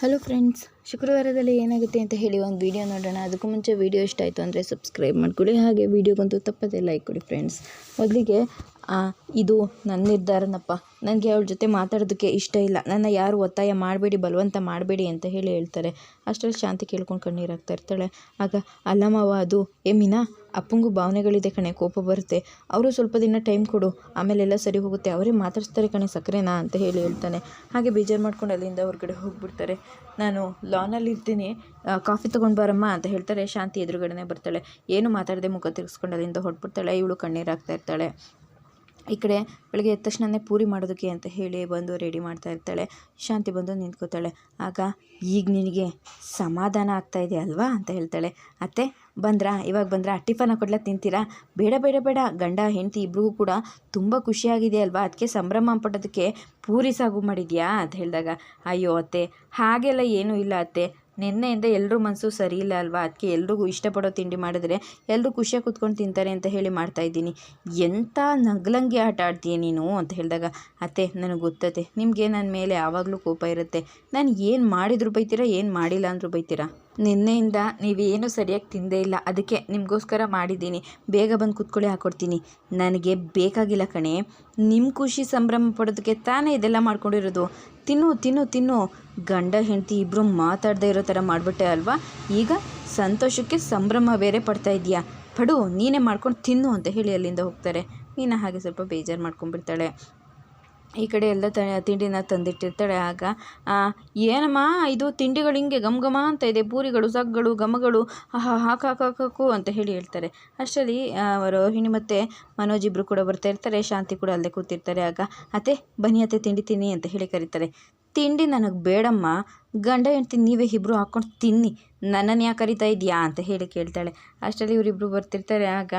Hello friends ಶುಕ್ರವಾರದಲ್ಲಿ ಏನಾಗುತ್ತೆ ಅಂತ ಹೇಳಿ ಒಂದು ವಿಡಿಯೋ ನೋಡೋಣ. ಅದಕ್ಕೂ ಮುಂಚೆ ವಿಡಿಯೋ ಇಷ್ಟ ಆಯಿತು ಅಂದರೆ ಸಬ್ಸ್ಕ್ರೈಬ್ ಮಾಡ್ಕೊಳ್ಳಿ. ಹಾಗೆ ವಿಡಿಯೋಗಂತೂ ತಪ್ಪದೇ ಲೈಕ್ ಕೊಡಿ ಫ್ರೆಂಡ್ಸ್ ಮೊದಲಿಗೆ ಇದು ನನ್ನ ನಿರ್ಧಾರನಪ್ಪ ನನಗೆ ಅವ್ಳ ಜೊತೆ ಮಾತಾಡೋದಕ್ಕೆ ಇಷ್ಟ ಇಲ್ಲ. ನನ್ನ ಯಾರು ಒತ್ತಾಯ ಮಾಡಬೇಡಿ, ಬಲವಂತ ಮಾಡಬೇಡಿ ಅಂತ ಹೇಳಿ ಹೇಳ್ತಾರೆ. ಅಷ್ಟರಲ್ಲಿ ಶಾಂತಿ ಕೇಳ್ಕೊಂಡು ಕಣ್ಣೀರು ಹಾಕ್ತಾ ಇರ್ತಾಳೆ. ಆಗ ಅಲ್ಲಮ್ಮವ್ವ ಅದು, ಏ ಮೀನಾ, ಅಪ್ಪಂಗೂ ಭಾವನೆಗಳಿದೆ ಕಣೆ, ಕೋಪ ಬರುತ್ತೆ. ಅವರು ಸ್ವಲ್ಪ ದಿನ ಟೈಮ್ ಕೊಡು. ಆಮೇಲೆ ಎಲ್ಲ ಸರಿ ಹೋಗುತ್ತೆ. ಅವರೇ ಮಾತಾಡಿಸ್ತಾರೆ ಕಣೆ, ಸಕ್ಕರೆನಾ? ಅಂತ ಹೇಳಿ ಹೇಳ್ತಾನೆ. ಹಾಗೆ ಬೇಜಾರು ಮಾಡ್ಕೊಂಡು ಅಲ್ಲಿಂದ ಹೊರಗಡೆ ಹೋಗಿಬಿಡ್ತಾರೆ. ನಾನು ಲಾನಲ್ಲಿ ಇರ್ತೀನಿ. ಕಾಫಿ ತೊಗೊಂಡು ಬರಮ್ಮ ಅಂತ ಹೇಳ್ತಾರೆ. ಶಾಂತಿ ಎದುರುಗಡೆನೇ ಬರ್ತಾಳೆ. ಏನು ಮಾತಾಡದೆ ಮುಖ ತಿರ್ಗಿಸ್ಕೊಂಡು ಅಲ್ಲಿಂದ ಹೊರಟ್ಬಿಡ್ತಾಳೆ? ಇವಳು ಕಣ್ಣೀರು ಹಾಕ್ತಾ ಇರ್ತಾಳೆ. ಈ ಕಡೆ ಬೆಳಗ್ಗೆ ಎದ್ದ ತಕ್ಷಣನೇ ಪೂರಿ ಮಾಡೋದಕ್ಕೆ ಅಂತ ಹೇಳಿ ಬಂದು ರೆಡಿ ಮಾಡ್ತಾ ಇರ್ತಾಳೆ. ಶಾಂತಿ ಬಂದು ನಿಂತ್ಕೋತಾಳೆ. ಆಗ, ಈಗ ನಿನಗೆ ಸಮಾಧಾನ ಆಗ್ತಾ ಇದೆ ಅಲ್ವಾ? ಅಂತ ಹೇಳ್ತಾಳೆ. ಅತ್ತೆ, ಬಂದ್ರಾ? ಇವಾಗ ಬಂದ್ರಾ? ಟಿಫನ್ ಕೊಡ್ಲಾ ತಿಂತೀರಾ ಬೇಡ ಬೇಡ ಬೇಡ. ಗಂಡ, ಹೆಂಡತಿ ಇಬ್ರಿಗೂ ಕೂಡ ತುಂಬ ಖುಷಿಯಾಗಿದೆ ಅಲ್ವಾ? ಅದಕ್ಕೆ ಸಂಭ್ರಮ ಪಟ್ಟೋದಕ್ಕೆ ಪೂರಿ ಸಾಗು ಮಾಡಿದ್ಯಾ? ಅಂತ ಹೇಳಿದಾಗ, ಅಯ್ಯೋ ಅತ್ತೆ, ಹಾಗೆಲ್ಲ ಏನೂ ಇಲ್ಲ ಅತ್ತೆ. ನಿನ್ನೆಯಿಂದ ಎಲ್ಲರೂ ಮನಸ್ಸು ಸರಿ ಇಲ್ಲ ಅಲ್ವಾ? ಅದಕ್ಕೆ ಎಲ್ರಿಗೂ ಇಷ್ಟಪಡೋ ತಿಂಡಿ ಮಾಡಿದ್ರೆ ಎಲ್ಲರೂ ಖುಷಿಯಾಗಿ ಕೂತ್ಕೊಂಡು ತಿಂತಾರೆ ಅಂತ ಹೇಳಿ ಮಾಡ್ತಾಯಿದ್ದೀನಿ ಎಂಥ ನಗ್ಲಂಗಿ ಆಟ ಆಡ್ತೀಯ ನೀನು ಅಂತ ಹೇಳಿದಾಗ, ಅತ್ತೆ, ನನಗೆ ಗೊತ್ತತೆ ನಿಮಗೆ ನನ್ನ ಮೇಲೆ ಯಾವಾಗಲೂ ಕೋಪ ಇರುತ್ತೆ. ನಾನು ಏನು ಮಾಡಿದ್ರು ಬೈತೀರಾ, ಏನು ಮಾಡಿಲ್ಲ ಅಂದರೂ ಬೈತೀರಾ? ನಿನ್ನೆಯಿಂದ ನೀವೇನು ಸರಿಯಾಗಿ ತಿಂದೇ ಇಲ್ಲ. ಅದಕ್ಕೆ ನಿಮಗೋಸ್ಕರ ಮಾಡಿದ್ದೀನಿ. ಬೇಗ ಬಂದು ಕೂತ್ಕೊಳ್ಳಿ ಹಾಕ್ಕೊಡ್ತೀನಿ ನನಗೆ ಬೇಕಾಗಿಲ್ಲ ಕಣೆ. ನಿಮ್ಮ ಖುಷಿ ಸಂಭ್ರಮ ಪಡೋದಕ್ಕೆ ತಾನೇ ಇದೆಲ್ಲ ಮಾಡ್ಕೊಂಡಿರೋದು. ತಿನ್ನು ತಿನ್ನು ತಿನ್ನು. ಗಂಡ, ಹೆಂಡತಿ ಇಬ್ಬರು ಮಾತಾಡದೇ ಇರೋ ಥರ ಮಾಡಿಬಿಟ್ಟೆ ಅಲ್ವಾ? ಈಗ ಸಂತೋಷಕ್ಕೆ ಸಂಭ್ರಮ ಬೇರೆ ಪಡ್ತಾ ಇದೆಯಾ ಪಡು, ನೀನೇ ಮಾಡ್ಕೊಂಡು ತಿನ್ನು ಅಂತ ಹೇಳಿ ಅಲ್ಲಿಂದ ಹೋಗ್ತಾರೆ. ನೀನು ಹಾಗೆ ಸ್ವಲ್ಪ ಬೇಜಾರು ಮಾಡ್ಕೊಂಡ್ಬಿಡ್ತಾಳೆ. ಈ ಕಡೆ ಎಲ್ಲ ತ, ತಿಂಡಿನ ತಂದಿಟ್ಟಿರ್ತಾಳೆ ಆಗ ಏನಮ್ಮ ಇದು ತಿಂಡಿಗಳು ಹಿಂಗೆ ಘಮ ಘಮ ಅಂತ ಇದೆ, ಪೂರಿಗಳು ಸಗ್ಗಳು ಘಮಗಳು ಹಾಕು ಹಾಕು ಹಾಕು ಅಂತ ಹೇಳಿ ಹೇಳ್ತಾರೆ. ಅಷ್ಟರಲ್ಲಿ ರೋಹಿಣಿ ಮತ್ತು ಮನೋಜ್ ಇಬ್ಬರು ಕೂಡ ಬರ್ತಾ ಇರ್ತಾರೆ, ಶಾಂತಿ ಕೂಡ ಅಲ್ಲೇ ಕೂತಿರ್ತಾರೆ ಆಗ, ಅತ್ತೆ, ಬನ್ನಿ ಅತ್ತೆ, ತಿಂಡಿ ತಿನ್ನಿ ಅಂತ ಹೇಳಿ ಕರೀತಾರೆ. ತಿಂಡಿ ನನಗೆ ಬೇಡಮ್ಮ ಗಂಡ ಹೆಂಡ್ತಿ ನೀವೇ ಇಬ್ಬರು ಹಾಕ್ಕೊಂಡು ತಿನ್ನಿ. ನನ್ನನ್ನು ಯಾಕೆ ಕರಿತಾ ಇದೆಯಾ ಅಂತ ಹೇಳಿ ಕೇಳ್ತಾಳೆ. ಅಷ್ಟರಲ್ಲಿ ಇವರಿಬ್ಬರು ಬರ್ತಿರ್ತಾರೆ. ಆಗ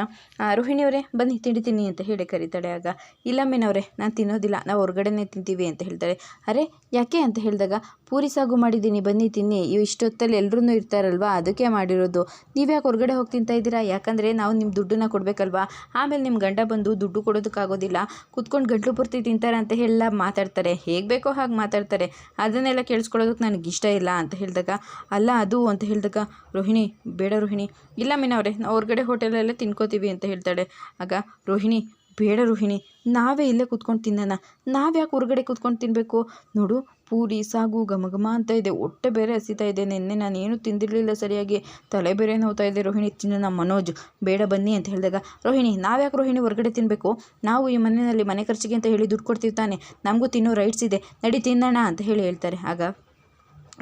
ರೋಹಿಣಿಯವರೇ, ಬನ್ನಿ, ತಿಂಡಿ ತಿನ್ನಿ ಅಂತ ಹೇಳಿ ಕರೀತಾಳೆ. ಆಗ, ಇಲ್ಲ ಮೀನವರೇ, ನಾನು ತಿನ್ನೋದಿಲ್ಲ. ನಾವು ಹೊರಗಡೆನೇ ತಿಂತೀವಿ ಅಂತ ಹೇಳ್ತಾರೆ ಅರೆ, ಯಾಕೆ ಅಂತ ಹೇಳಿದಾಗ, ಪೂರಿ ಸಾಗು ಮಾಡಿದ್ದೀನಿ, ಬನ್ನಿ, ತಿನ್ನಿ. ಇವು ಇಷ್ಟೊತ್ತಲ್ಲಿ ಎಲ್ಲರೂ ಇರ್ತಾರಲ್ವಾ? ಅದಕ್ಕೆ ಮಾಡಿರೋದು. ನೀವು ಯಾಕೆ ಹೊರಗಡೆ ಹೋಗಿ ತಿಂತಾ ಇದ್ದೀರಾ? ಯಾಕಂದರೆ ನಾವು ನಿಮ್ಮ ದುಡ್ಡನ್ನ ಕೊಡಬೇಕಲ್ವಾ? ಆಮೇಲೆ ನಿಮ್ಮ ಗಂಡ ಬಂದು ದುಡ್ಡು ಕೊಡೋದಕ್ಕಾಗೋದಿಲ್ಲ. ಕುತ್ಕೊಂಡು ಗಂಟ್ಲು ಪೂರ್ತಿ ತಿಂತಾರೆ ಅಂತ ಹೇಳ ಮಾತಾಡ್ತಾರೆ. ಹೇಗೆ ಬೇಕೋ ಹಾಗೆ ಮಾತಾಡ್ತಾರೆ. ಅದನ್ನೆಲ್ಲ ಕೇಳಿಸ್ಕೊಳ್ಳೋದಕ್ಕೆ ನನಗೆ ಇಷ್ಟ ಇಲ್ಲ ಅಂತ ಹೇಳಿದಾಗ, ಅಲ್ಲ ಅದು ಅಂತ ಹೇಳಿದಾಗ, ರೋಹಿಣಿ, ಬೇಡ ರೋಹಿಣಿ. ಇಲ್ಲ ಮೀನವ್ರೆ ನಾವು ಹೊರಗಡೆ ಹೋಟೆಲಲ್ಲೇ ತಿನ್ಕೋತೀವಿ ಅಂತ ಹೇಳ್ತಾಳೆ. ಆಗ, ರೋಹಿಣಿ, ಬೇಡ ರೋಹಿಣಿ. ನಾವೇ ಇಲ್ಲೇ ಕೂತ್ಕೊಂಡು ತಿನ್ನೋಣ. ನಾವ್ಯಾಕೆ ಹೊರಗಡೆ ಕೂತ್ಕೊಂಡು ತಿನ್ನಬೇಕು ನೋಡು, ಪೂರಿ, ಸಾಗು, ಘಮ ಘಮ ಅಂತ ಇದೆ. ಹೊಟ್ಟೆ ಬೇರೆ ಹಸಿತಾ ಇದೆ. ನಿನ್ನೆ ನಾನು ಏನು ತಿಂದಿರಲಿಲ್ಲ ಸರಿಯಾಗಿ. ತಲೆ ಬೇರೆ ನೋವ್ತಾ ಇದೆ. ರೋಹಿಣಿ, ತಿನ್ನೋಣ ಮನೋಜ್. ಬೇಡ ಬನ್ನಿ ಅಂತ ಹೇಳಿದಾಗ, ರೋಹಿಣಿ, ನಾವ್ಯಾಕೆ ರೋಹಿಣಿ ಹೊರಗಡೆ ತಿನ್ನಬೇಕು ನಾವು ಈ ಮನೆಯಲ್ಲಿ ಮನೆ ಖರ್ಚಿಗೆ ಅಂತ ಹೇಳಿ ದುಡ್ಡು ಕೊಡ್ತೀವಿ ತಾನೆ ನಮಗೂ ತಿನ್ನೋ ರೈಟ್ಸ್ ಇದೆ. ನಡಿ ತಿನ್ನೋಣ ಅಂತ ಹೇಳಿ ಹೇಳ್ತಾರೆ. ಆಗ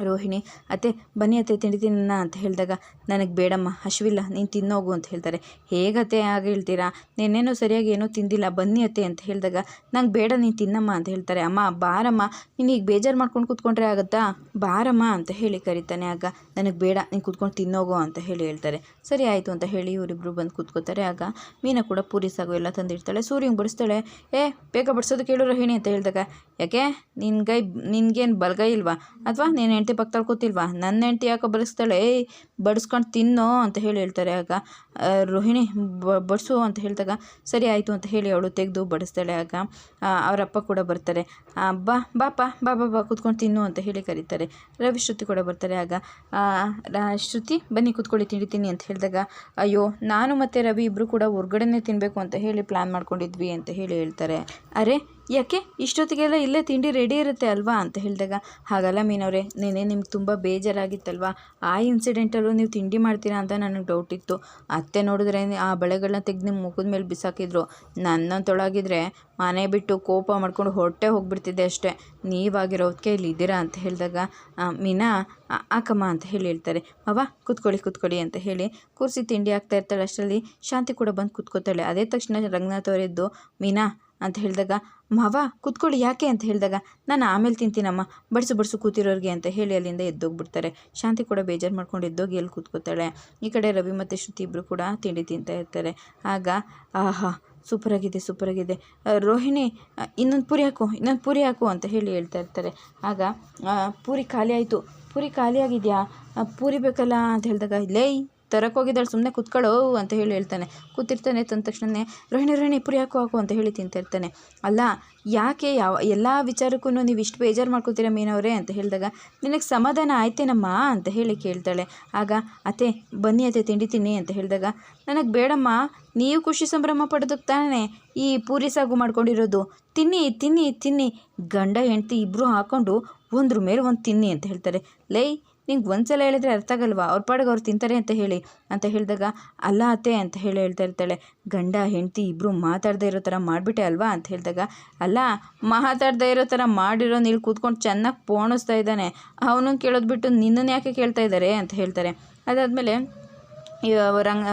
ರೋಹಿಣಿ, ಅತ್ತೆ, ಬನ್ನಿ ಅತ್ತೆ ತಿಂಡಿ ತಿನ್ನ ಅಂತ ಹೇಳಿದಾಗ, ನನಗೆ ಬೇಡಮ್ಮ ಹಸಿವಿಲ್ಲ ನೀನು ತಿನ್ನೋಗು ಅಂತ ಹೇಳ್ತಾರೆ. ಹೇಗತ್ತೆ ಆಗ ಹೇಳ್ತೀರಾ? ನಿನ್ನೇನೋ ಸರಿಯಾಗಿ ಏನೂ ತಿಂದಿಲ್ಲ, ಬನ್ನಿ ಅತ್ತೆ ಅಂತ ಹೇಳಿದಾಗ, ನಂಗೆ ಬೇಡ, ನೀನು ತಿನ್ನಮ್ಮ ಅಂತ ಹೇಳ್ತಾರೆ. ಅಮ್ಮ, ಬಾರಮ್ಮ, ನೀನು ಈಗ ಬೇಜಾರು ಮಾಡ್ಕೊಂಡು ಕೂತ್ಕೊಂಡ್ರೆ ಆಗುತ್ತಾ? ಬಾರಮ್ಮ ಅಂತ ಹೇಳಿ ಕರಿತಾನೆ ಆಗ, ನನಗೆ ಬೇಡ, ನೀನು ಕೂತ್ಕೊಂಡು ತಿನ್ನೋಗು ಅಂತ ಹೇಳಿ ಹೇಳ್ತಾರೆ. ಸರಿ ಆಯಿತು ಅಂತ ಹೇಳಿ ಇವರಿಬ್ಬರು ಬಂದು ಕೂತ್ಕೋತಾರೆ ಆಗ. ಮೀನ ಕೂಡ ಪೂರಿ, ಸಾಗು ಎಲ್ಲ ತಂದಿರ್ತಾಳೆ ಸೂರ್ಯಂಗೆ ಬಡಿಸ್ತಾಳೆ, ಏ, ಬೇಗ ಬಡಿಸೋದು ಕೇಳು ರೋಹಿಣಿ ಅಂತ ಹೇಳಿದಾಗ, ಯಾಕೆ? ನಿನ್ಗೈ, ನಿನ್ಗೇನು ಬಲಗೈ ಇಲ್ವಾ? ಅಥವಾ ನೀನು ಹೆಂಡ್ತಿ ಪಕ್ಕದಲ್ಲಿ ಕೂತಿಲ್ವಾ? ನನ್ನ ಹೆಂಡತಿ ಯಾಕೆ ಬಡಿಸ್ತಾಳೆ ಏಯ್, ಬಡಿಸ್ಕೊಂಡು ತಿನ್ನೋ ಅಂತ ಹೇಳಿ ಹೇಳ್ತಾರೆ ಆಗ. ರೋಹಿಣಿ ಬಡಿಸು ಅಂತ ಹೇಳಿದಾಗ ಸರಿ ಆಯಿತು ಅಂತ ಹೇಳಿ ಅವಳು ತೆಗೆದು ಬಡಿಸ್ತಾಳೆ ಆಗ. ಅವರಪ್ಪ ಕೂಡ ಬರ್ತಾರೆ. ಬಾ ಬಾಪ ಬಾ ಬಾ ಬಾ ಕೂತ್ಕೊಂಡು ತಿನ್ನು ಅಂತ ಹೇಳಿ ಕರೀತಾರೆ. ರವಿ, ಶ್ರುತಿ ಕೂಡ ಬರ್ತಾರೆ ಆಗ. ಶ್ರುತಿ, ಬನ್ನಿ ಕೂತ್ಕೊಳ್ಳಿ, ತಿಂಡಿತೀನಿ ಅಂತ ಹೇಳಿದಾಗ, ಅಯ್ಯೋ, ನಾನು ಮತ್ತು ರವಿ ಇಬ್ಬರು ಕೂಡ ಹೊರ್ಗಡೆನೇ ತಿನ್ನಬೇಕು ಅಂತ ಹೇಳಿ ಪ್ಲ್ಯಾನ್ ಮಾಡ್ಕೊಂಡಿದ್ವಿ ಅಂತ ಹೇಳಿ ಹೇಳ್ತಾರೆ. ಅರೆ ಯಾಕೆ? ಇಷ್ಟೊತ್ತಿಗೆಲ್ಲ ಇಲ್ಲೇ ತಿಂಡಿ ರೆಡಿ ಇರುತ್ತೆ ಅಲ್ವಾ ಅಂತ ಹೇಳಿದಾಗ, ಹಾಗಲ್ಲ ಮೀನವ್ರೆ ನೆನೆ ನಿಮ್ಗೆ ತುಂಬ ಬೇಜಾರಾಗಿತ್ತಲ್ವಾ? ಆ ಇನ್ಸಿಡೆಂಟಲ್ಲೂ ನೀವು ತಿಂಡಿ ಮಾಡ್ತೀರಾ ಅಂತ ನನಗೆ ಡೌಟ್ ಇತ್ತು. ಅತ್ತೆ ನೋಡಿದ್ರೆ ಆ ಬಳೆಗಳನ್ನ ತೆಗೆದು ನಿಮ್ಮ ಮುಖದ ಮೇಲೆ ಬಿಸಾಕಿದ್ರು. ನನ್ನಂತೊಳಗಿದ್ರೆ ಮನೆ ಬಿಟ್ಟು ಕೋಪ ಮಾಡ್ಕೊಂಡು ಹೊಟ್ಟೆ ಹೋಗ್ಬಿಡ್ತಿದ್ದೆ ಅಷ್ಟೇ. ನೀವಾಗಿರೋದಕ್ಕೆ ಇಲ್ಲಿ ಇದ್ದೀರಾ ಅಂತ ಹೇಳಿದಾಗ ಮೀನಾ ಆಕಮ್ಮ ಅಂತ ಹೇಳಿ ಹೇಳ್ತಾರೆ. ಅವ ಕೂತ್ಕೊಳ್ಳಿ ಕೂತ್ಕೊಳ್ಳಿ ಅಂತ ಹೇಳಿ ಕೂರಿಸಿ ತಿಂಡಿ ಆಗ್ತಾ ಇರ್ತಾಳೆ. ಅಷ್ಟರಲ್ಲಿ ಶಾಂತಿ ಕೂಡ ಬಂದು ಕೂತ್ಕೋತಾಳೆ. ಅದೇ ತಕ್ಷಣ ರಂಗನಾಥ್ ಅವರಿದ್ದು, ಮೀನಾ ಅಂತ ಹೇಳಿದಾಗ, ಮಾವ, ಕೂತ್ಕೊಳ್ಳಿ ಯಾಕೆ ಅಂತ ಹೇಳಿದಾಗ, ನಾನು ಆಮೇಲೆ ತಿಂತೀನಮ್ಮ, ಬಡಿಸು ಬಡಿಸು ಕೂತಿರೋರಿಗೆ ಅಂತ ಹೇಳಿ ಅಲ್ಲಿಂದ ಎದ್ದೋಗ್ಬಿಡ್ತಾರೆ. ಶಾಂತಿ ಕೂಡ ಬೇಜಾರು ಮಾಡ್ಕೊಂಡು ಎದ್ದೋಗಿ ಎಲ್ಲಿ ಕೂತ್ಕೋತಾಳೆ ಈ ಕಡೆ ರವಿ ಮತ್ತು ಶ್ರುತಿ ಇಬ್ಬರು ಕೂಡ ತಿಂಡಿ ತಿಂತಾ ಇರ್ತಾರೆ. ಆಗ, ಆಹಾ, ಸೂಪರಾಗಿದೆ ಸೂಪರಾಗಿದೆ. ರೋಹಿಣಿ ಇನ್ನೊಂದು ಪೂರಿ ಹಾಕು, ಇನ್ನೊಂದು ಪೂರಿ ಹಾಕು ಅಂತ ಹೇಳಿ ಹೇಳ್ತಾ ಇರ್ತಾರೆ. ಆಗ ಪೂರಿ ಖಾಲಿ ಆಯಿತು, ಪೂರಿ ಖಾಲಿ ಆಗಿದೆಯಾ? ಪೂರಿ ಬೇಕಲ್ಲ? ಅಂತ ಹೇಳಿದಾಗ, ಲೇ ತರಕೋಗಿದ್ದಾಳೆ ಸುಮ್ಮನೆ ಕುತ್ಕೊಳ್ಳೋ ಅಂತ ಹೇಳಿ ಹೇಳ್ತಾನೆ. ಕೂತಿರ್ತಾನೆ, ತಂದ ತಕ್ಷಣನೇ ರೋಹಿಣಿ ರೋಹಿಣಿ ಪುರಿ ಹಾಕು ಹಾಕು ಅಂತ ಹೇಳಿ ತಿಂತಿರ್ತಾನೆ ಅಲ್ಲ, ಯಾಕೆ ಯಾವ, ಎಲ್ಲ ವಿಚಾರಕ್ಕೂ ನೀವು ಇಷ್ಟು ಬೇಜಾರು ಮಾಡ್ಕೋತೀರ ಮೀನವರೇ ಅಂತ ಹೇಳಿದಾಗ, ನಿನಗೆ ಸಮಾಧಾನ ಆಯ್ತೇನಮ್ಮ? ಅಂತ ಹೇಳಿ ಕೇಳ್ತಾಳೆ. ಆಗ, ಅತ್ತೆ, ಬನ್ನಿ ಅತ್ತೆ, ತಿಂಡಿ ತಿನ್ನಿ ಅಂತ ಹೇಳಿದಾಗ, ನನಗೆ ಬೇಡಮ್ಮ, ನೀವು ಖುಷಿ ಸಂಭ್ರಮ ಪಡೆದಕ್ಕೆ ತಾನೇ ಈ ಪೂರಿ ಸಾಗು ಮಾಡ್ಕೊಂಡಿರೋದು. ತಿನ್ನಿ ತಿನ್ನಿ ತಿನ್ನಿ. ಗಂಡ, ಹೆಂಡತಿ ಇಬ್ಬರು ಹಾಕ್ಕೊಂಡು ಒಂದ್ರ ಮೇಲೆ ಒಂದು ತಿನ್ನಿ ಅಂತ ಹೇಳ್ತಾರೆ. ಲೈ ನಿಂಗೆ ಒಂದ್ಸಲ ಹೇಳಿದ್ರೆ ಅರ್ಥ ಆಗಲ್ವಾ? ಅವ್ರ ಪಾಡಿಗೆ ಅವ್ರು ತಿಂತಾರೆ ಅಂತ ಹೇಳಿ. ಅಂತ ಹೇಳಿದಾಗ, ಅಲ್ಲ ಅತ್ತೆ, ಅಂತ ಹೇಳಿ ಹೇಳ್ತಾ ಇರ್ತಾಳೆ. ಗಂಡ, ಹೆಂಡತಿ ಇಬ್ಬರು ಮಾತಾಡದೇ ಇರೋ ಥರ ಮಾಡಿಬಿಟ್ಟೆ ಅಲ್ವಾ? ಅಂತ ಹೇಳಿದಾಗ, ಅಲ್ಲ, ಮಾತಾಡದೇ ಇರೋ ಥರ ಮಾಡಿರೋ ಇಲ್ಲಿ ಕೂತ್ಕೊಂಡು ಚೆನ್ನಾಗಿ ಪೋಣಿಸ್ತಾ ಇದ್ದಾನೆ. ಅವನು ಕೇಳೋದು ಬಿಟ್ಟು ನಿನ್ನನ್ನು ಯಾಕೆ ಕೇಳ್ತಾ ಇದ್ದಾರೆ ಅಂತ ಹೇಳ್ತಾರೆ. ಅದಾದಮೇಲೆ ರಂಗ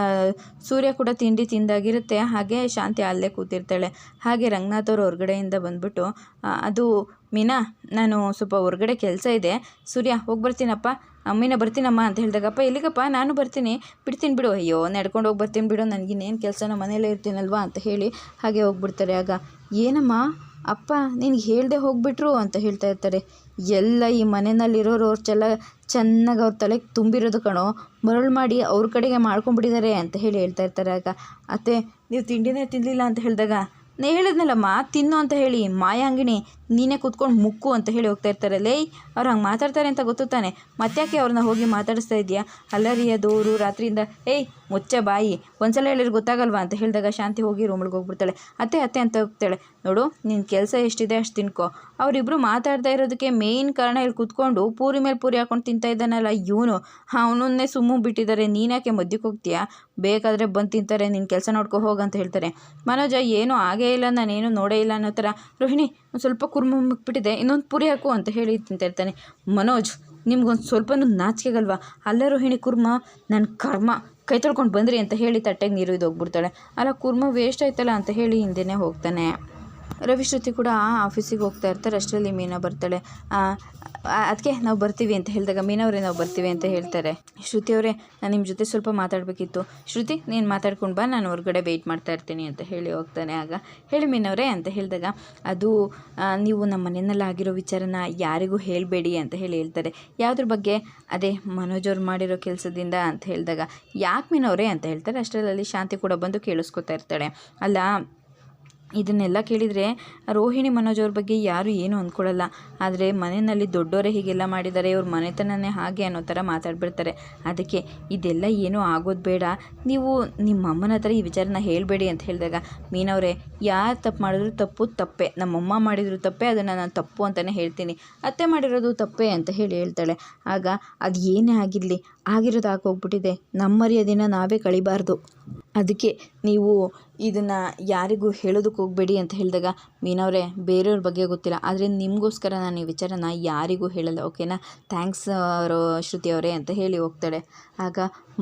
ಸೂರ್ಯ ಕೂಡ ತಿಂಡಿ ತಿಂದಾಗಿರುತ್ತೆ. ಹಾಗೆ ಶಾಂತಿ ಅಲ್ಲೇ ಕೂತಿರ್ತಾಳೆ. ಹಾಗೆ ರಂಗನಾಥ್ ಅವರು ಹೊರಗಡೆಯಿಂದ ಬಂದ್ಬಿಟ್ಟು ಅದು ಮೀನಾ, ನಾನು ಸ್ವಲ್ಪ ಹೊರಗಡೆ ಕೆಲಸ ಇದೆ. ಸೂರ್ಯ, ಹೋಗಿ ಬರ್ತೀನಪ್ಪ. ಮೀನಾ, ಬರ್ತೀನಮ್ಮ ಅಂತ ಹೇಳಿದಾಗಪ್ಪ, ಎಲ್ಲಿಗಪ್ಪ? ನಾನು ಬರ್ತೀನಿ. ಬಿಡ್ತೀನಿ ಬಿಡು. ಅಯ್ಯೋ, ನಡ್ಕೊಂಡು ಹೋಗಿ ಬರ್ತೀನಿ ಬಿಡು. ನನಗಿನ್ನೇನು ಕೆಲಸ ನಾನು ಮನೇಲೇ ಇರ್ತೀನಲ್ವಾ? ಅಂತ ಹೇಳಿ ಹಾಗೆ ಹೋಗ್ಬಿಡ್ತಾರೆ. ಆಗ, ಏನಮ್ಮ? ಅಪ್ಪ, ನಿನಗೆ ಹೇಳ್ದೆ ಹೋಗ್ಬಿಟ್ರು ಅಂತ ಹೇಳ್ತಾ ಇರ್ತಾರೆ. ಎಲ್ಲ ಈ ಮನೆಯಲ್ಲಿರೋರು ಅವ್ರ ಚೆಲ್ಲ, ಚೆನ್ನಾಗಿ ಅವ್ರ ತಲೆಗೆ ತುಂಬಿರೋದು ಕಣೋ. ಮರಳು ಮಾಡಿ ಅವ್ರ ಕಡೆಗೆ ಮಾಡ್ಕೊಂಡ್ಬಿಟ್ಟಿದ್ದಾರೆ ಅಂತ ಹೇಳಿ ಹೇಳ್ತಾ ಇರ್ತಾರೆ. ಆಗ, ಅತ್ತೆ, ನೀವು ತಿಂಡಿನೇ ತಿನ್ನಲಿಲ್ಲ ಅಂತ ಹೇಳಿದಾಗ, ನಾ ಹೇಳಿದ್ನಲ್ಲಮ್ಮ, ತಿನ್ನು ಅಂತ ಹೇಳಿ ಮಾಯಾಂಗಿಣಿ ನೀನೇ ಕೂತ್ಕೊಂಡು ಮುಕ್ಕು ಅಂತ ಹೇಳಿ ಹೋಗ್ತಾ ಇರ್ತಾರೆ. ಲೇ, ಅವ್ರು ಹಂಗೆ ಮಾತಾಡ್ತಾರೆ ಅಂತ ಗೊತ್ತು ತಾನೆ. ಮತ್ತ್ಯಾಕೆ ಅವ್ರನ್ನ ಹೋಗಿ ಮಾತಾಡಿಸ್ತಾ ಇದೆಯಾ? ಅಲ್ಲರಿಯದವರು ರಾತ್ರಿಯಿಂದ, ಏಯ್, ಮುಚ್ಚ ಬಾಯಿ. ಒಂದ್ಸಲ ಹೇಳಿದ್ರೆ ಗೊತ್ತಾಗಲ್ವಾ ಅಂತ ಹೇಳಿದಾಗ ಶಾಂತಿ ಹೋಗಿ ರೂಮ್ಗೆ ಹೋಗ್ಬಿಡ್ತಾಳೆ. ಅತ್ತೆ ಅತ್ತೆ ಅಂತ ಹೋಗ್ತಾಳೆ. ನೋಡು ನಿನ್ನ ಕೆಲಸ ಎಷ್ಟಿದೆ ಅಷ್ಟು ತಿನ್ಕೋ. ಅವರಿಬ್ಬರು ಮಾತಾಡ್ತಾ ಇರೋದಕ್ಕೆ ಮೇಯ್ನ್ ಕಾರಣ ಇಲ್ಲಿ ಕೂತ್ಕೊಂಡು ಪೂರಿ ಮೇಲೆ ಪೂರಿ ಹಾಕೊಂಡು ತಿಂತಾ ಇದ್ದಾನಲ್ಲ ಇವನು. ಅವನನ್ನೇ ಸುಮ್ಮನೆ ಬಿಟ್ಟಿದ್ದಾರೆ. ನೀನ್ಯಾಕೆ ಮದ್ಯಕ್ಕೆ ಹೋಗ್ತೀಯಾ? ಬೇಕಾದರೆ ಬಂದು ತಿಂತಾರೆ ನಿನ್ನ ಕೆಲಸ ನೋಡ್ಕೊ ಹೋಗಂತ ಹೇಳ್ತಾರೆ. ಮನೋಜ, ಏನೂ ಆಗೇ ಇಲ್ಲ, ನಾನೇನು ನೋಡೇ ಇಲ್ಲ ಅನ್ನೋ ಥರ. ರೋಹಿಣಿ ಒಂದು ಸ್ವಲ್ಪ ಕುರ್ಮು ಮುಕ್ಬಿಟ್ಟಿದೆ, ಇನ್ನೊಂದು ಪುರಿ ಹಾಕು ಅಂತ ಹೇಳಿ ತಿಂತ ಇರ್ತಾನೆ. ಮನೋಜ್, ನಿಮ್ಗೊಂದು ಸ್ವಲ್ಪನೂ ನಾಚಿಕೆಗಲ್ವಾ? ಅಲ್ಲೇ ರೋಹಿಣಿ ಕುರ್ಮ ನನ್ನ ಕರ್ಮ, ಕೈ ತೊಳ್ಕೊಂಡು ಬಂದ್ರಿ ಅಂತ ಹೇಳಿ ತಟ್ಟೆಗೆ ನೀರು ಇದು ಹೋಗ್ಬಿಡ್ತಾಳೆ. ಅಲ್ಲ ಕುರ್ಮ ವೇಸ್ಟ್ ಆಯ್ತಲ್ಲ ಅಂತ ಹೇಳಿ ಹಿಂದೆನೇ ಹೋಗ್ತಾನೆ. ರವಿ ಶ್ರುತಿ ಕೂಡ ಆಫೀಸಿಗೆ ಹೋಗ್ತಾ ಇರ್ತಾರೆ. ಅಷ್ಟರಲ್ಲಿ ಮೀನಾ ಬರ್ತಾಳೆ. ಅದಕ್ಕೆ ನಾವು ಬರ್ತೀವಿ ಅಂತ ಹೇಳಿದಾಗ ಮೀನವರೇ ನಾವು ಬರ್ತೀವಿ ಅಂತ ಹೇಳ್ತಾರೆ. ಶ್ರುತಿ ಅವರೇ, ನಾನು ನಿಮ್ಮ ಜೊತೆ ಸ್ವಲ್ಪ ಮಾತಾಡಬೇಕಿತ್ತು. ಶ್ರುತಿ, ನೀನು ಮಾತಾಡ್ಕೊಂಡು ಬಾ, ನಾನು ಹೊರಗಡೆ ವೆಯ್ಟ್ ಮಾಡ್ತಾ ಇರ್ತೀನಿ ಅಂತ ಹೇಳಿ ಹೋಗ್ತಾನೆ ಆಗ. ಹೇಳಿ ಮೀನವರೇ ಅಂತ ಹೇಳಿದಾಗ, ಅದು ನೀವು ನಮ್ಮ ಮನೆಯಲ್ಲಿ ಆಗಿರೋ ವಿಚಾರನ ಯಾರಿಗೂ ಹೇಳಬೇಡಿ ಅಂತ ಹೇಳಿ ಹೇಳ್ತಾರೆ. ಯಾವುದ್ರ ಬಗ್ಗೆ? ಅದೇ ಮನೋಜ್ ಅವ್ರು ಮಾಡಿರೋ ಕೆಲಸದಿಂದ ಅಂತ ಹೇಳಿದಾಗ, ಯಾಕೆ ಮೀನವರೇ ಅಂತ ಹೇಳ್ತಾರೆ. ಅಷ್ಟರಲ್ಲಿ ಶಾಂತಿ ಕೂಡ ಬಂದು ಕೇಳಿಸ್ಕೊತಾ ಇರ್ತಾಳೆ. ಅಲ್ಲ ಇದನ್ನೆಲ್ಲ ಕೇಳಿದರೆ ರೋಹಿಣಿ ಮನೋಜ್ ಅವ್ರ ಬಗ್ಗೆ ಯಾರು ಏನು ಅಂದ್ಕೊಳ್ಳಲ್ಲ ಆದರೆ ಮನೆಯಲ್ಲಿ ದೊಡ್ಡವರೇ ಹೀಗೆಲ್ಲ ಮಾಡಿದ್ದಾರೆ ಇವ್ರ ಮನೆತನನೇ ಹಾಗೆ ಅನ್ನೋ ಥರ ಮಾತಾಡ್ಬಿಡ್ತಾರೆ. ಅದಕ್ಕೆ ಇದೆಲ್ಲ ಏನೂ ಆಗೋದು ಬೇಡ. ನೀವು ನಿಮ್ಮ ಅಮ್ಮನ ಹತ್ರ ಈ ವಿಚಾರನ ಹೇಳಬೇಡಿ ಅಂತ ಹೇಳಿದಾಗ, ಮೀನವರೇ, ಯಾರು ತಪ್ಪು ಮಾಡಿದ್ರು ತಪ್ಪು ತಪ್ಪೆ. ನಮ್ಮಮ್ಮ ಮಾಡಿದ್ರು ತಪ್ಪೇ, ಅದನ್ನು ನಾನು ತಪ್ಪು ಅಂತಲೇ ಹೇಳ್ತೀನಿ. ಅತ್ತೆ ಮಾಡಿರೋದು ತಪ್ಪೇ ಅಂತ ಹೇಳಿ ಹೇಳ್ತಾಳೆ. ಆಗ, ಅದು ಏನೇ ಆಗಿರಲಿ, ಆಗಿರೋದು ಹಾಕೋಗ್ಬಿಟ್ಟಿದೆ ನಮ್ಮ ಮರ್ಯಾದೆನ ನಾವೇ ಕಳಿಬಾರ್ದು. ಅದಕ್ಕೆ ನೀವು ಇದನ್ನು ಯಾರಿಗೂ ಹೇಳೋದಕ್ಕೆ ಹೋಗಬೇಡಿ ಅಂತ ಹೇಳಿದಾಗ ಮೀನವ್ರೆ, ಬೇರೆಯವ್ರ ಬಗ್ಗೆ ಗೊತ್ತಿಲ್ಲ. ಆದರೆ ನಿಮಗೋಸ್ಕರ ನಾನು ಈ ವಿಚಾರನ ಯಾರಿಗೂ ಹೇಳಲ್ಲ, ಓಕೆನಾ? ಥ್ಯಾಂಕ್ಸ್ ಶ್ರುತಿ ಅವರೇ ಅಂತ ಹೇಳಿ ಹೋಗ್ತಾಳೆ. ಆಗ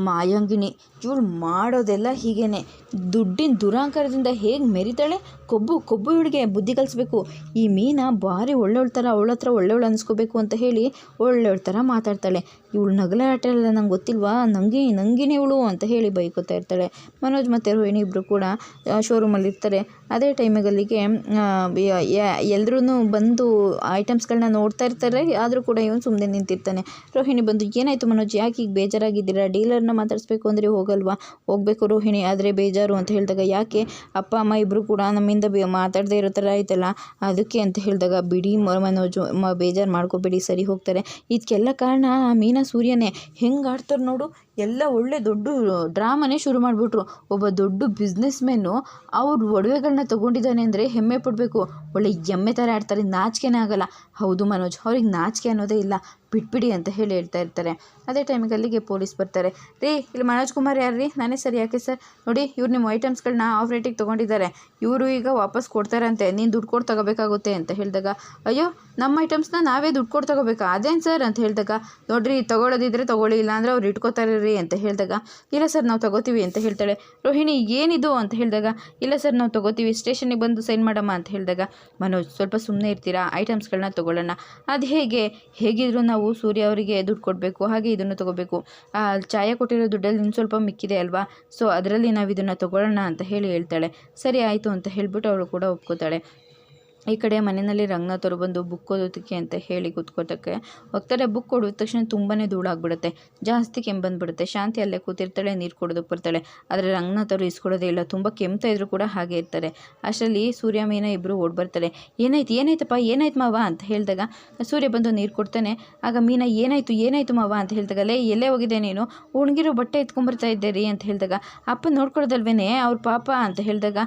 ಮಾಯಂಗಿಣಿ, ಇವಳು ಮಾಡೋದೆಲ್ಲ ಹೀಗೇನೆ. ದುಡ್ಡಿನ ದುರಾಂಕಾರದಿಂದ ಹೇಗೆ ಮೆರಿತಾಳೆ? ಕೊಬ್ಬು ಕೊಬ್ಬು ಇವಳಿಗೆ ಬುದ್ಧಿ ಕಲಿಸ್ಬೇಕು. ಈ ಮೀನ ಭಾರಿ ಒಳ್ಳೆಯವಳ ಥರ ಅವಳ ಹತ್ರ ಒಳ್ಳೆಯವಳು ಅನಿಸ್ಕೋಬೇಕು ಅಂತ ಹೇಳಿ ಒಳ್ಳೆಯವಳ ಥರ ಮಾತಾಡ್ತಾಳೆ. ಇವಳು ನಗಲಾಟ ಎಲ್ಲ ನಂಗೆ ಗೊತ್ತಿಲ್ವಾ? ನಂಗೆ, ನಂಗಿನೇ ಇವಳು ಅಂತ ಹೇಳಿ ಬೈಕೋತಾ ಇರ್ತಾಳೆ. ಮನೋಜ್ ಮತ್ತು ರೋಹಿಣಿ ಇಬ್ಬರು ಕೂಡ ಶೋರೂಮಲ್ಲಿ ಇರ್ತಾರೆ ಅದೇ ಟೈಮಿಗಲ್ಲಿಗೆ ಎಲ್ಲರೂ ಬಂದು ಐಟಮ್ಸ್ಗಳನ್ನ ನೋಡ್ತಾ ಇರ್ತಾರೆ. ಆದರೂ ಕೂಡ ಇವನು ಸುಮ್ಮನೆ ನಿಂತಿರ್ತಾನೆ. ರೋಹಿಣಿ ಬಂದು, ಏನಾಯಿತು ಮನೋಜ್? ಯಾಕೆ ಈಗ ಬೇಜಾರಾಗಿದ್ದೀರಾ? ಡೀಲರ್ನ ಮಾತಾಡಿಸ್ಬೇಕು ಅಂದರೆ ಹೋಗಲ್ವಾ? ಹೋಗಬೇಕು ರೋಹಿಣಿ, ಆದರೆ ಬೇಜಾರು ಅಂತ ಹೇಳಿದಾಗ, ಯಾಕೆ? ಅಪ್ಪ, ಅಮ್ಮ ಇಬ್ಬರು ಕೂಡ ನಮ್ಮಿಂದ ಬೇ ಮಾತಾಡದೇ ಇರೋ ಥರ ಆಯ್ತಲ್ಲ, ಅದಕ್ಕೆ ಅಂತ ಹೇಳಿದಾಗ, ಬಿಡಿ ಮನೋಜ್, ಮ, ಬೇಜಾರು ಮಾಡ್ಕೋಬೇಡಿ, ಸರಿ ಹೋಗ್ತಾರೆ. ಇದಕ್ಕೆಲ್ಲ ಕಾರಣ ಆ ಮೀನಾ ಸೂರ್ಯನೇ. ಹೆಂಗೆ ಆಡ್ತಾರೆ ನೋಡು ಎಲ್ಲ ಒಳ್ಳೆ ದೊಡ್ಡ ಡ್ರಾಮಾನೇ ಶುರು ಮಾಡಿಬಿಟ್ರು. ಒಬ್ಬ ದೊಡ್ಡ ಬಿಸ್ನೆಸ್ ಮೆನ್ನು ಅವ್ರ ಒಡವೆಗಳನ್ನ ತೊಗೊಂಡಿದ್ದಾನೆ ಅಂದರೆ ಹೆಮ್ಮೆ ಪಡಬೇಕು. ಒಳ್ಳೆ ಎಮ್ಮೆ ಥರ ಆಡ್ತಾರೆ, ನಾಚಿಕೆನೇ ಆಗಲ್ಲ. ಹೌದು ಮನೋಜ್, ಅವ್ರಿಗೆ ನಾಚಿಕೆ ಅನ್ನೋದೇ ಇಲ್ಲ. ಬಿಟ್ಬಿಡಿ ಅಂತ ಹೇಳಿ ಹೇಳ್ತಾ ಇರ್ತಾರೆ. ಅದೇ ಟೈಮಿಗೆ ಅಲ್ಲಿಗೆ ಪೊಲೀಸ್ ಬರ್ತಾರೆ. ರೀ, ಇಲ್ಲಿ ಮನೋಜ್ ಕುಮಾರ್ ಯಾರು ರೀ ನಾನೇ ಸರ್, ಯಾಕೆ ಸರ್? ನೋಡಿ, ಇವ್ರು ನಿಮ್ಮ ಐಟಮ್ಸ್ಗಳನ್ನ ಆಫ್ ರೇಟಿಗೆ ತೊಗೊಂಡಿದ್ದಾರೆ. ಇವರು ಈಗ ವಾಪಸ್ ಕೊಡ್ತಾರಂತೆ. ನೀನು ದುಡ್ಡು ಕೊಡ್ ತಗೋಬೇಕಾಗುತ್ತೆ ಅಂತ ಹೇಳಿದಾಗ, ಅಯ್ಯೋ, ನಮ್ಮ ಐಟಮ್ಸ್ನ ನಾವೇ ದುಡ್ಡು ಕೊಟ್ಟು ತಗೋಬೇಕಾ? ಅದೇನು ಸರ್? ಅಂತ ಹೇಳಿದಾಗ, ನೋಡ್ರಿ ತಗೊಳ್ಳೋದಿದ್ರೆ ತಗೊಳ್ಳಿ, ಇಲ್ಲಾಂದ್ರೆ ಅವ್ರು ಇಟ್ಕೋತಾರೆ ರೀ ಅಂತ ಹೇಳಿದಾಗ, ಇಲ್ಲ ಸರ್ ನಾವು ತಗೋತೀವಿ ಅಂತ ಹೇಳ್ತಾಳೆ. ರೋಹಿಣಿ, ಏನಿದು ಅಂತ ಹೇಳಿದಾಗ, ಇಲ್ಲ ಸರ್ ನಾವು ತಗೋತೀವಿ ಸ್ಟೇಷನಿಗೆ ಬಂದು ಸೈನ್ ಮಾಡಮ್ಮ ಅಂತ ಹೇಳಿದಾಗ, ಮನೋಜ್, ಸ್ವಲ್ಪ ಸುಮ್ಮನೆ ಇರ್ತೀರಾ ಐಟಮ್ಸ್ಗಳನ್ನ ತೊಗೊಳ್ಳೋಣ. ಅದು ಹೇಗೆ? ಹೇಗಿದ್ರು ನಾವು ಸೂರ್ಯ ಅವರಿಗೆ ದುಡ್ಡು ಕೊಡಬೇಕು, ಹಾಗೆ ಇದನ್ನು ತೊಗೋಬೇಕು. ಚಾಯ ಕೊಟ್ಟಿರೋ ದುಡ್ಡಲ್ಲಿ ಇನ್ನು ಸ್ವಲ್ಪ ಮಿಕ್ಕಿದೆ ಅಲ್ವಾ? ಸೊ ಅದರಲ್ಲಿ ನಾವು ಇದನ್ನು ತೊಗೊಳ್ಳೋಣ ಅಂತ ಹೇಳಿ ಹೇಳ್ತಾಳೆ. ಸರಿ, ಆಯಿತು ಅಂತ ಹೇಳಿಬಿಟ್ಟು ಅವಳು ಕೂಡ ಒಪ್ಕೋತಾಳೆ. ಈ ಕಡೆ ಮನೆಯಲ್ಲಿ ಅವರು ಬಂದು ಬುಕ್ ಓದೋದಕ್ಕೆ ಅಂತ ಹೇಳಿ ಕೂತ್ಕೋತಕ್ಕೆ ಹೋಗ್ತಾರೆ ಬುಕ್ ಕೊಡಿದ ತಕ್ಷಣ ತುಂಬಾ ಧೂಳಾಗ್ಬಿಡುತ್ತೆ. ಜಾಸ್ತಿ ಕೆಮ್ಮು ಬಂದ್ಬಿಡುತ್ತೆ ಶಾಂತಿ ಅಲ್ಲೇ ಕೂತಿರ್ತಾಳೆ, ನೀರು ಕೊಡೋದಕ್ಕೆ ಬರ್ತಾಳೆ ಆದರೆ ರಂಗನಾಥ್ ಇಸ್ಕೊಡೋದೇ ಇಲ್ಲ. ತುಂಬ ಕೆಮ್ತಾ ಇದ್ರು ಕೂಡ ಹಾಗೆ ಇರ್ತಾರೆ. ಅಷ್ಟರಲ್ಲಿ ಸೂರ್ಯ ಮೀನ ಇಬ್ಬರು ಓಡಿ ಬರ್ತಾರೆ. ಏನಾಯ್ತು, ಏನಾಯ್ತಪ್ಪ, ಏನಾಯ್ತು ಮಾವ ಅಂತ ಹೇಳಿದಾಗ, ಸೂರ್ಯ ಬಂದು ನೀರು ಕೊಡ್ತಾನೆ. ಆಗ ಮೀನ, ಏನಾಯ್ತು ಏನಾಯ್ತು ಮಾವ ಅಂತ ಹೇಳಿದಾಗ, ಲೇ, ಎಲ್ಲೇ ಹೋಗಿದೆ ನೀನು? ಒಣಗಿರೋ ಬಟ್ಟೆ ಎತ್ಕೊಂಬರ್ತಾ ಇದ್ದೆ ರೀ ಅಂತ ಹೇಳಿದಾಗ, ಅಪ್ಪ ನೋಡ್ಕೊಳ್ದಲ್ವೇನೆ, ಅವ್ರ ಪಾಪ ಅಂತ ಹೇಳಿದಾಗ,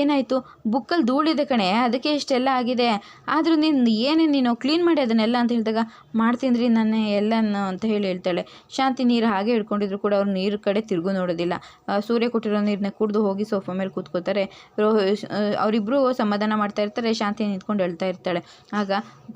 ಏನಾಯಿತು? ಬುಕ್ಕಲ್ಲಿ ಧೂಳಿದೆ ಕಣೆ, ಅದಕ್ಕೆ ಇಷ್ಟೆಲ್ಲ ಆಗಿದೆ. ಆದರೂ ನೀನು ಏನೇ ನೀನು ಕ್ಲೀನ್ ಮಾಡಿ ಅದನ್ನೆಲ್ಲ ಅಂತ ಹೇಳಿದಾಗ ಮಾಡ್ತೀನಿ ರೀ ನಾನು ಎಲ್ಲನೂ ಅಂತ ಹೇಳಿ ಹೇಳ್ತಾಳೆ. ಶಾಂತಿ ನೀರು ಹಾಗೆ ಹಿಡ್ಕೊಂಡಿದ್ರು ಕೂಡ ಅವ್ರು ನೀರು ಕಡೆ ತಿರುಗು ನೋಡೋದಿಲ್ಲ. ಸೂರ್ಯ ಕೊಟ್ಟಿರೋ ನೀರನ್ನ ಕುಡಿದು ಹೋಗಿ ಸೋಫಾ ಮೇಲೆ ಕೂತ್ಕೋತಾರೆ. ರೋಹ ಅವರಿಬ್ಬರು ಸಮಾಧಾನ ಮಾಡ್ತಾ ಇರ್ತಾರೆ. ಶಾಂತಿ ನಿಂತ್ಕೊಂಡು ಹೇಳ್ತಾ ಇರ್ತಾಳೆ. ಆಗ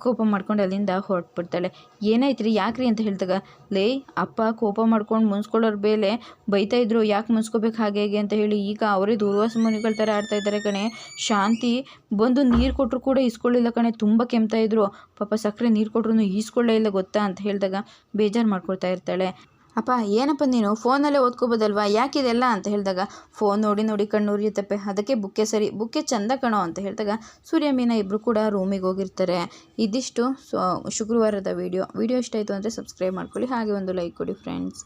ಕೋಪ ಮಾಡ್ಕೊಂಡು ಅಲ್ಲಿಂದ ಹೊರಟ್ಬಿಡ್ತಾಳೆ. ಏನಾಯ್ತು ರೀ ಯಾಕ್ರಿ ಅಂತ ಹೇಳಿದಾಗ, ಲೇ, ಅಪ್ಪ ಕೋಪ ಮಾಡ್ಕೊಂಡು ಮುನ್ಸ್ಕೊಳ್ಳೋರ ಮೇಲೆ ಬೈತಾ ಇದ್ರು, ಯಾಕೆ ಮುನ್ಸ್ಕೋಬೇಕು ಹಾಗೆ ಹೇಗೆ ಅಂತ ಹೇಳಿ ಈಗ ಅವರೇ ದೂರ್ವಾಸ ಮುನಿಗಳ ಥರ ಆಡ್ತಾ ಇದ್ದಾರೆ ಕಣೆ. ಶಾಂತಿ ಬಂದು ನೀರು ಕೊಟ್ಟರು ಕೂಡ ಇಸ್ಕೊಳ್ಳಿಲ್ಲ ಕಣೆ. ತುಂಬ ಕೆಮ್ತಾ ಇದ್ರು. ಪಾಪ ಸಕ್ಕರೆ ನೀರು ಕೊಟ್ರು ಈಸ್ಕೊಳ್ಳೇ ಇಲ್ಲ ಗೊತ್ತಾ ಅಂತ ಹೇಳಿದಾಗ ಬೇಜಾರು ಮಾಡ್ಕೊಳ್ತಾ ಇರ್ತಾಳೆ. ಅಪ್ಪ, ಏನಪ್ಪ ನೀನು? ಫೋನಲ್ಲೇ ಓದ್ಕೋಬೋದಲ್ವಾ? ಯಾಕಿದೆಲ್ಲ ಅಂತ ಹೇಳಿದಾಗ, ಫೋನ್ ನೋಡಿ ನೋಡಿ ಕಣ್ಣು ಉರಿಯುತ್ತಪ್ಪೆ ಅದಕ್ಕೆ ಬುಕ್ಕೆ ಸರಿ, ಬುಕ್ಕೆ ಚಂದ ಕಣೋ ಅಂತ ಹೇಳಿದಾಗ ಸೂರ್ಯ, ಮೀನ ಇಬ್ಬರು ಕೂಡ ರೂಮಿಗೆ ಹೋಗಿರ್ತಾರೆ. ಇದಿಷ್ಟು ಶುಕ್ರವಾರದ ವಿಡಿಯೋ. ವಿಡಿಯೋ ಇಷ್ಟ ಆಯಿತು ಅಂದರೆ ಸಬ್ಸ್ಕ್ರೈಬ್ ಮಾಡ್ಕೊಳ್ಳಿ. ಹಾಗೆ ಒಂದು ಲೈಕ್ ಕೊಡಿ ಫ್ರೆಂಡ್ಸ್